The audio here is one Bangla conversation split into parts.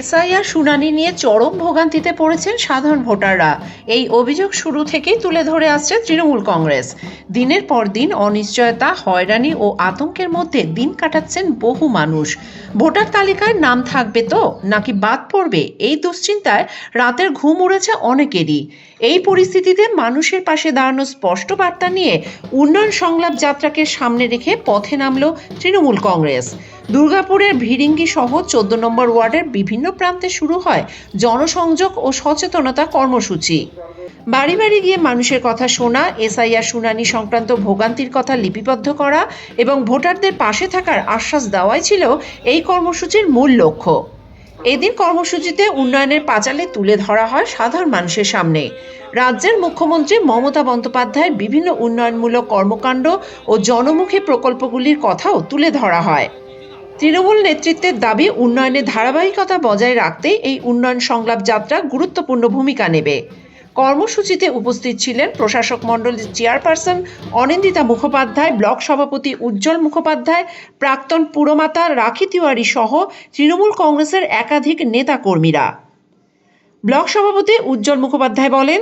এসআইআর শুনানি নিয়ে চরম ভোগান্তিতে পড়েছেন সাধারণ ভোটাররা। এই অভিযোগ শুরু থেকেই তুলে ধরে আসছে তৃণমূল কংগ্রেস। দিনের পর দিন অনিশ্চয়তা, হয়রানি ও আতঙ্কের মধ্যে দিন কাটাচ্ছেন বহু মানুষ। ভোটার তালিকায় নাম থাকবে তো? নাকি বাদ পড়বে? এই দুশ্চিন্তায় রাতের ঘুম উড়েছে অনেকেরই। এই পরিস্থিতিতে মানুষের পাশে দাঁড়ানো স্পষ্ট বার্তা নিয়ে উন্নয়ন সংলাপ যাত্রাকে সামনে রেখে পথে নামল তৃণমূল কংগ্রেস। দুর্গাপুরের ভিরিঙ্গি সহ চোদ্দ নম্বর ওয়ার্ডের বিভিন্ন প্রান্তে শুরু হয় জনসংযোগ ও সচেতনতা কর্মসূচি। বাড়ি বাড়ি গিয়ে মানুষের কথা শোনা, এসআইআর শুনানি সংক্রান্ত ভোগান্তির কথা লিপিবদ্ধ করা এবং ভোটারদের পাশে থাকার আশ্বাস দেওয়াই ছিল এই কর্মসূচির মূল লক্ষ্য। এদিন কর্মসূচিতে উন্নয়নের পাঁচালে তুলে ধরা হয় সাধারণ মানুষের সামনে। রাজ্যের মুখ্যমন্ত্রী মমতা বন্দ্যোপাধ্যায়ের বিভিন্ন উন্নয়নমূলক কর্মকাণ্ড ও জনমুখী প্রকল্পগুলির কথাও তুলে ধরা হয়। তৃণমূল নেতৃত্বের দাবি উন্নয়নের ধারাবাহিকতা বজায় রাখতে এই উন্নয়ন সংলাপ যাত্রা গুরুত্বপূর্ণ ভূমিকা নেবে। কর্মসূচিতে উপস্থিত ছিলেন প্রশাসক মণ্ডলীর চেয়ারপারসন অনিন্দিতা মুখোপাধ্যায়, ব্লক সভাপতি উজ্জ্বল মুখোপাধ্যায়, প্রাক্তন পুরমাতা রাখি তিওয়ারি সহ তৃণমূল কংগ্রেসের একাধিক নেতাকর্মীরা। ব্লক সভাপতি উজ্জ্বল মুখোপাধ্যায় বলেন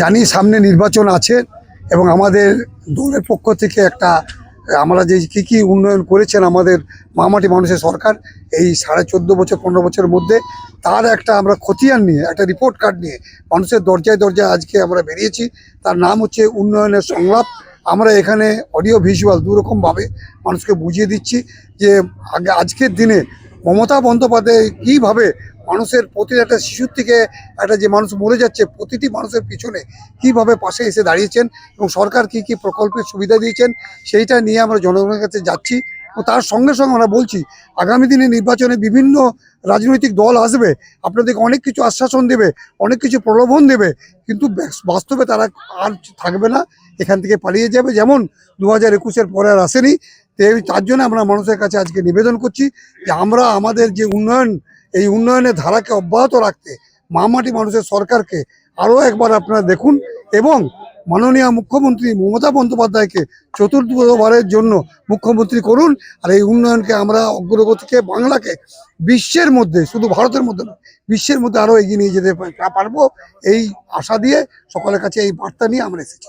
জানি সামনে নির্বাচন আছে এবং আমাদের দলের পক্ষ থেকে একটা আমরা যে কী কী উন্নয়ন করেছেন আমাদের মামাটি মানুষের সরকার, এই সাড়ে চোদ্দ বছর, পনেরো বছরের মধ্যে, তার একটা আমরা খতিয়ান নিয়ে, একটা রিপোর্ট কার্ড নিয়ে মানুষের দরজায় দরজায় আজকে আমরা বেরিয়েছি। তার নাম হচ্ছে উন্নয়নের সংলাপ। আমরা এখানে অডিও ভিজুয়াল দুরকমভাবে মানুষকে বুঝিয়ে দিচ্ছি যে আগে আজকের দিনে মমতা বন্দ্যোপাধ্যায় কীভাবে মানুষের প্রতি একটা শিশুর থেকে একটা যে মানুষ মরে যাচ্ছে, প্রতিটি মানুষের পিছনে কীভাবে পাশে এসে দাঁড়িয়েছেন এবং সরকার কি কি প্রকল্পের সুবিধা দিয়েছেন, সেইটা নিয়ে আমরা জনগণের কাছে যাচ্ছি ও তার সঙ্গে সঙ্গে আমরা বলছি, আগামী দিনে নির্বাচনে বিভিন্ন রাজনৈতিক দল আসবে, আপনাদেরকে অনেক কিছু আশ্বাসন দেবে, অনেক কিছু প্রলোভন দেবে, কিন্তু বাস্তবে তারা আর থাকবে না, এখান থেকে পালিয়ে যাবে। যেমন দু হাজার একুশের পরে আর আসেনি তার জন্য আমরা মানুষের কাছে আজকে নিবেদন করছি যে আমরা আমাদের যে উন্নয়ন এই উন্নয়নের ধারাকে অব্যাহত রাখতে মামাটি মানুষের সরকারকে আরও একবার আপনারা দেখুন এবং মাননীয় মুখ্যমন্ত্রী মমতা বন্দ্যোপাধ্যায়কে চতুর্থবারের জন্য মুখ্যমন্ত্রী করুন আর এই উন্নয়নকে আমরা অগ্রগতিকে বাংলাকে বিশ্বের মধ্যে, শুধু ভারতের মধ্যে বিশ্বের মধ্যে আরও এগিয়ে নিয়ে যেতে পারব এই আশা দিয়ে সকলের কাছে এই বার্তা নিয়ে আমরা এসেছি।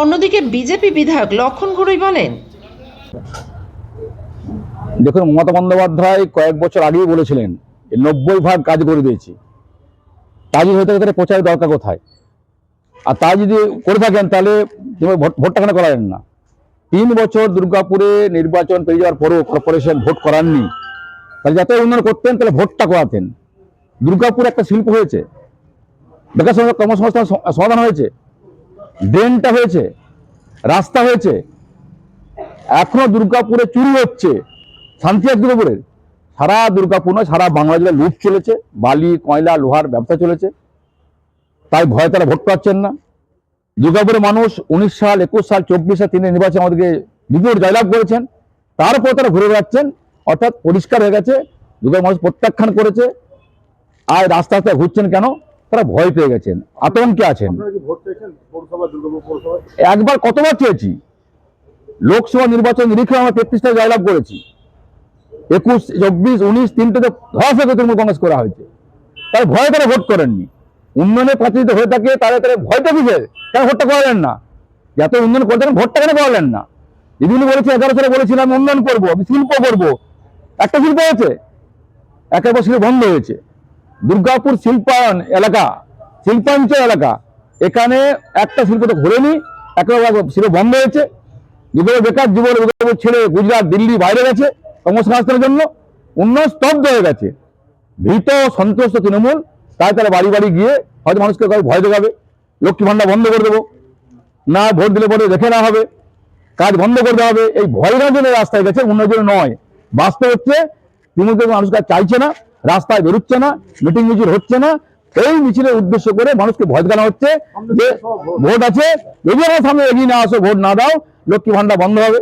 অন্যদিকে বিজেপি বিধায়ক লক্ষণ ঘুরুই বলেন দেখুন, মমতা বন্দ্যোপাধ্যায় কয়েক বছর আগেই বলেছিলেন নব্বই ভাগ কাজ করে দিয়েছি। কাজই হয়ে থাকে তাহলে প্রচারের দরকার কোথায়? আর তা যদি করে থাকেন, তাহলে ভোট, ভোটটা কেন করালেন না? তিন বছর দুর্গাপুরে নির্বাচন পেয়ে যাওয়ার পরেও কর্পোরেশন ভোট করাননি। তাহলে যাতে উন্নয়ন করতেন, তাহলে ভোটটা করাতেন। দুর্গাপুর একটা শিল্প হয়েছে। বেকার কর্মসংস্থান সমাধান হয়েছে। ড্রেনটা হয়েছে। রাস্তা হয়েছে। এখনও দুর্গাপুরে চুরি হচ্ছে। শান্তি আছে দুর্গাপুরের সারা দুর্গাপুর নয় সারা বাংলা জেলায় লুট চলেছে বালি কয়লা লোহার ব্যবসা চলেছে। তাই ভয়ে তারা ভোট পাচ্ছেন না। দুর্গাপুরের মানুষ উনিশ সাল একুশ সাল চব্বিশ সাল তিনি নির্বাচনে আমাদেরকে বিপুল জয়লাভ করেছেন। তারপর তারা ঘুরে বেড়াচ্ছেন অর্থাৎ পরিষ্কার হয়ে গেছে দুর্গার মানুষ প্রত্যাখ্যান করেছে। আর রাস্তা রাস্তায় ঘুরছেন কেন? তারা ভয় পেয়ে গেছেন আতঙ্কে আছেন। একবার কতবার চেয়েছি। লোকসভা নির্বাচন নিরীক্ষে আমরা তেত্রিশটা জয়লাভ করেছি। একুশ, চব্বিশ, উনিশ তিনটে তো ধস তৃণমূল কংগ্রেস করা হয়েছে। তাই ভয়ে তারা ভোট করেননি। উন্নয়নের প্রাচীরিত হয়ে থাকে তাহলে তারা ভয়টা কিসের কেন ভোটটা করালেন না? যত উন্নয়ন করতেন ভোটটা কেন করালেন না? দিদিনি বলেছে, এগারো সালে বলেছিলাম আমি উন্নয়ন করব, আমি শিল্প করব। একটা শিল্প হয়েছে, একের শিল্প বন্ধ হয়েছে। দুর্গাপুর শিল্পায়ন এলাকা, শিল্পাঞ্চল এলাকা, এখানে একটা শিল্প তো ঘুরেনি একেবারে শিল্প বন্ধ হয়েছে। যুবক বেকার যুবক ছেলে, গুজরাট, দিল্লি বাইরে গেছে। কর্মসংস্থানের জন্য উন্নয়ন স্তব্ধ হয়ে গেছে। ভীত সন্ত্রস্ত তৃণমূল, তাই তারা বাড়ি বাড়ি গিয়ে হয়তো মানুষকে ভয় দেখাবে, লক্ষ্মী ভান্ডার বন্ধ করে দেবো, না ভোট দিলে পরে রেখে না হবে, কাজ বন্ধ করে দেওয়া হবে, এই ভয়ের জন্য রাস্তায় গেছে, উন্নয়নের জন্য নয়। বাস্তব হচ্ছে, তৃণমূল কংগ্রেস মানুষ কাজ চাইছে না, রাস্তায় বেরোচ্ছে না, মিটিং মিছিল হচ্ছে না, এই মিছিলের উদ্দেশ্য করে মানুষকে ভয় দেখানো হচ্ছে যে ভোট আছে, যদি আমার সামনে এগিয়ে না আসো, ভোট না দাও, লক্ষ্মী ভান্ডার বন্ধ হবে,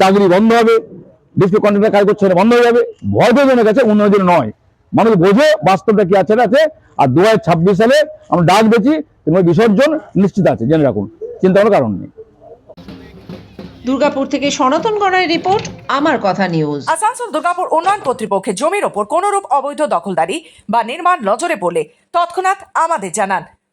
চাকরি বন্ধ হবে ডিস্ট্রিক্ট কন্ট্রাক্টর কাজ করছে না বন্ধ হয়ে যাবে ভয় পেয়ে জন্য গেছে উন্নয়নের নয়। মানুষ বোঝে বাস্তবটা কি আছে না আছে আর দু সালে আমরা ডাক দিয়েছি তোমার বিসর্জন নিশ্চিত আছে জেনে রাখুন চিন্তা করার কারণ নেই। দুর্গাপুর থেকে সনাতন গড়াই রিপোর্ট আমার কথা নিউজ আসানসোল দুর্গাপুর উন্নয়ন কর্তৃপক্ষের জমির ওপর কোনরূপ অবৈধ দখলদারি বা নির্মাণ নজরে পড়লে তৎক্ষণাৎ আমাদের জানান